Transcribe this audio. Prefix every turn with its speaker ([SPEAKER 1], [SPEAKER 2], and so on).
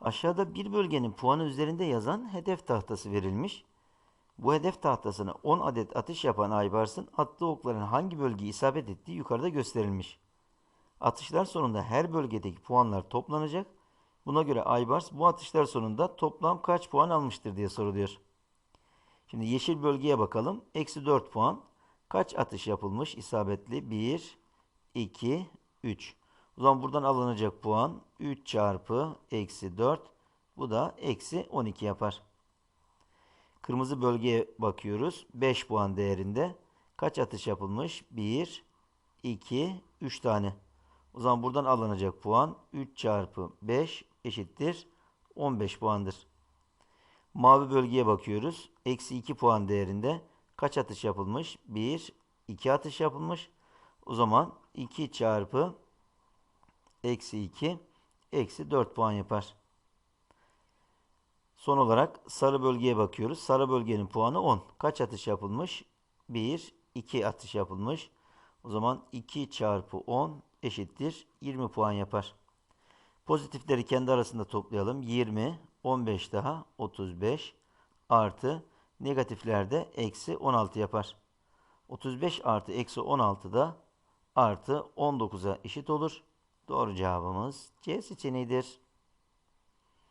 [SPEAKER 1] Aşağıda bir bölgenin puanı üzerinde yazan hedef tahtası verilmiş. Bu hedef tahtasına 10 adet atış yapan Aybars'ın attığı okların hangi bölgeye isabet ettiği yukarıda gösterilmiş. Atışlar sonunda her bölgedeki puanlar toplanacak. Buna göre Aybars bu atışlar sonunda toplam kaç puan almıştır diye soruluyor. Şimdi yeşil bölgeye bakalım. Eksi 4 puan. Kaç atış yapılmış isabetli? 1, 2, 3. O zaman buradan alınacak puan 3 çarpı eksi 4. Bu da eksi 12 yapar. Kırmızı bölgeye bakıyoruz. 5 puan değerinde. Kaç atış yapılmış? 1, 2, 3 tane. O zaman buradan alınacak puan 3 çarpı 5 eşittir 15 puandır. Mavi bölgeye bakıyoruz. Eksi 2 puan değerinde kaç atış yapılmış? 1, 2 atış yapılmış. O zaman 2 çarpı eksi 2 eksi 4 puan yapar. Son olarak sarı bölgeye bakıyoruz. Sarı bölgenin puanı 10. Kaç atış yapılmış? 1, 2 atış yapılmış. O zaman 2 çarpı 10 eşittir 20 puan yapar. Pozitifleri kendi arasında toplayalım. 20, 15 daha 35 artı negatiflerde eksi 16 yapar. 35 artı eksi 16 da artı 19'a eşit olur. Doğru cevabımız C seçeneğidir.